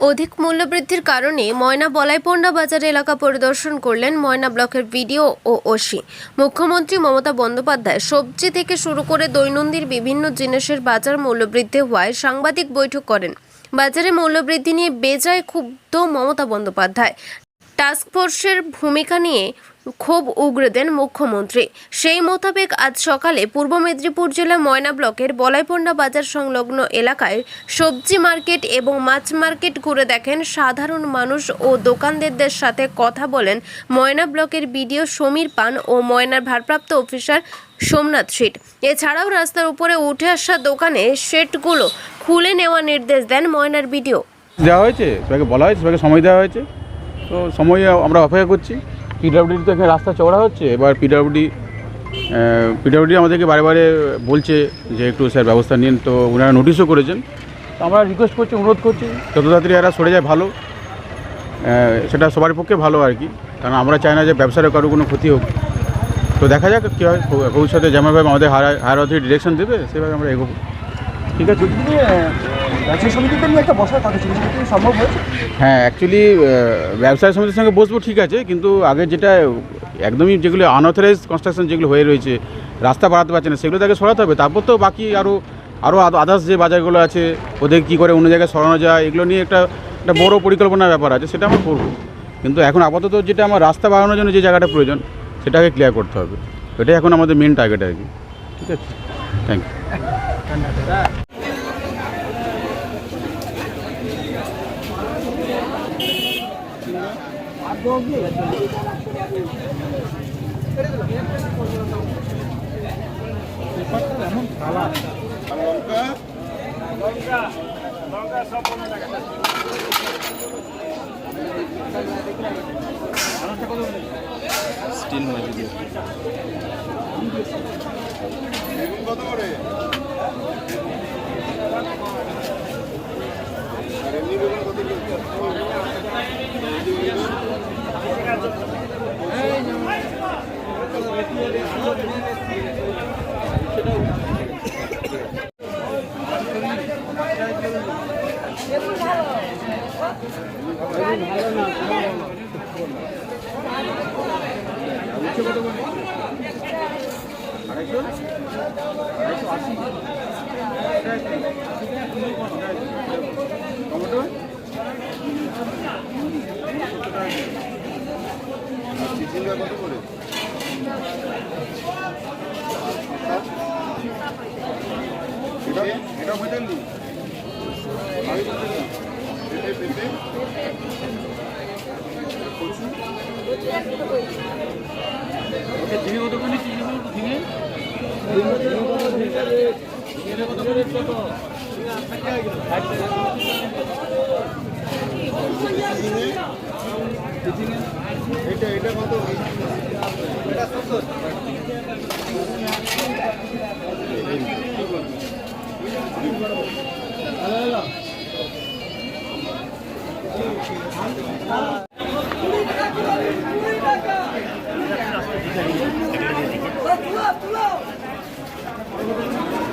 অধিক মূল্যবৃদ্ধির কারণে ময়না বলাইপন্ডা বাজার এলাকা পরিদর্শন করলেন ময়না ব্লকের ভিডিও ও ওসি। মুখ্যমন্ত্রী মমতা বন্দ্যোপাধ্যায় সবজি থেকে শুরু করে দৈনন্দিন বিভিন্ন জিনিসের বাজার মূল্যবৃদ্ধি হওয়ায় সাংবাদিক বৈঠক করেন। বাজারে মূল্যবৃদ্ধি নিয়ে বেজায় ক্ষুব্ধ মমতা বন্দ্যোপাধ্যায়। টাস্কফোর্সের ভূমিকা নিয়ে ক্ষোভ উগরে দেন মুখ্যমন্ত্রী। সেই মোতাবেক আজ সকালে পূর্ব মেদিনীপুর জেলা ময়না ব্লকের বলাইপন্ডা বাজার সংলগ্ন এলাকায় সবজি মার্কেট এবং মাছ মার্কেট ঘুরে দেখেন সাধারণ মানুষ ও দোকানদারদের সাথে কথা বলেন ময়না ব্লকের বিডিও সমীর পান ও ময়নার ভারপ্রাপ্ত অফিসার সোমনাথ শেঠ। এছাড়াও রাস্তার উপরে উঠে আসা দোকানে শেডগুলো খুলে নেওয়ার নির্দেশ দেন ময়নার বিডিও। দেওয়া হয়েছে সবাইকে বলা হয়েছে সবাইকে সময় দেওয়া হয়েছে। তো সময় আমরা অপেক্ষা করছি। পিডাব্লিউডি তো এখানে রাস্তা চওড়া হচ্ছে। এবার পিডাব্লিউডি পিডাব্লিউডি আমাদেরকে বারে বারে বলছে যে একটু স্যার ব্যবস্থা নিন। তো ওনারা নোটিশও করেছেন। তো আমরা রিকোয়েস্ট করছি, অনুরোধ করছি, যত তাড়াতাড়ি এরা সরে যায় ভালো। সেটা সবার পক্ষে ভালো আর কি। কারণ আমরা চাই না যে ব্যবসার কারও কোনো ক্ষতি হোক। তো দেখা যাক কী হয়, ভবিষ্যতে যেমনভাবে আমাদের হায়ার হায়ার অথরিটি ডিরেকশন দেবে, সেভাবে আমরা এগোবো। ঠিক আছে যদি ব্যবসায়ী সমিতিতে নিয়ে একটা বসার কথা ছিল সম্ভব হয়েছে? হ্যাঁ অ্যাকচুয়ালি ব্যবসায়ী সমিতির সঙ্গে বসবো ঠিক আছে কিন্তু আগে যেটা একদমই যেগুলো আনঅথরাইজ কনস্ট্রাকশন যেগুলো হয়ে রয়েছে রাস্তা বাড়াতে পারছে না সেগুলো তাকে সরাতে হবে তারপর তো বাকি আরও আরও আদার্স যে বাজারগুলো আছে ওদের কী করে অন্য জায়গায় সরানো যায় এগুলো নিয়ে একটা একটা বড় পরিকল্পনার ব্যাপার আছে সেটা আমরা করব। কিন্তু এখন আপাতত যেটা আমার রাস্তা বাড়ানোর জন্য যে জায়গাটা প্রয়োজন সেটাকে ক্লিয়ার করতে হবে। এটাই এখন আমাদের মেন টার্গেট আর কি। ঠিক আছে? থ্যাংক ইউ এমন খালা লঙ্কা সব পনেরো টাকা স্টিল মাছ কত করে আড়াইশো আড়াইশো আশি টমেটো চিচিঙ্গা কত করে এটা এটা পঁয়তাল্লিশ পেঁপে পেঁপে ঝিঙে কত করে নিচ্ছি ঝিঙে ঝিঙে কত করে কত এটা এটা কত? এটা সত্তর।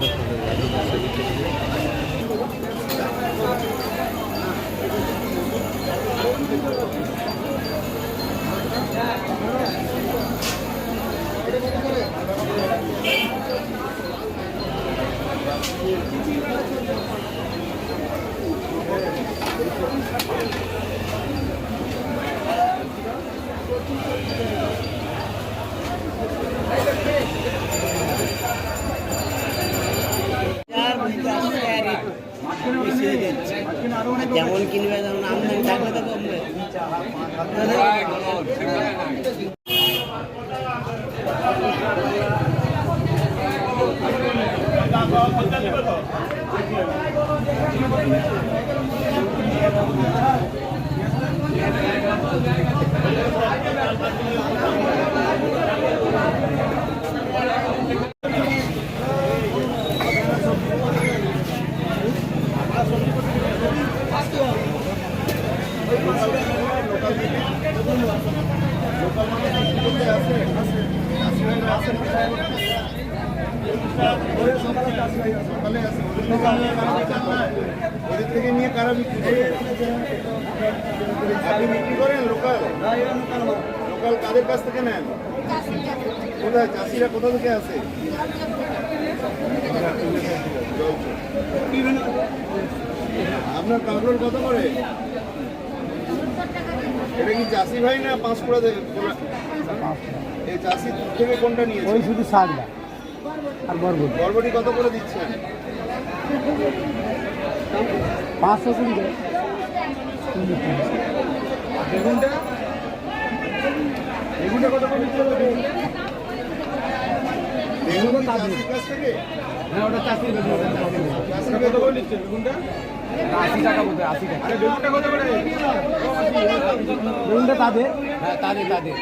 Thank you. যেমন কিনবে তেমন আমদানি থাকলে তো কমবে ওদের থেকে নিয়ে কারা বিক্রি করে আপনি বিক্রি করেন লোকাল লোকাল কাদের কাছ থেকে নেন কোথায় চাষিরা কোথা থেকে আসে আপনার কাঁকড়োল কত করে? এটা কি চাষি ভাই না করে দেবে এই চাষি থেকে কোনটা নিয়েছে? ওই শুধু শাকটা আর বরবটি। বরবটি কত করে দিচ্ছেন পাঁচশো কুড়ি বেগুনটা? বেগুনটা কত করে দিচ্ছেন বেগুন কাছ থেকে? হ্যাঁ ওটা কত করে দিচ্ছেন বেগুনটা? আশি টাকা বলতে আশি টাকা। বেগুনটা তাদের? হ্যাঁ তাদের তাদের।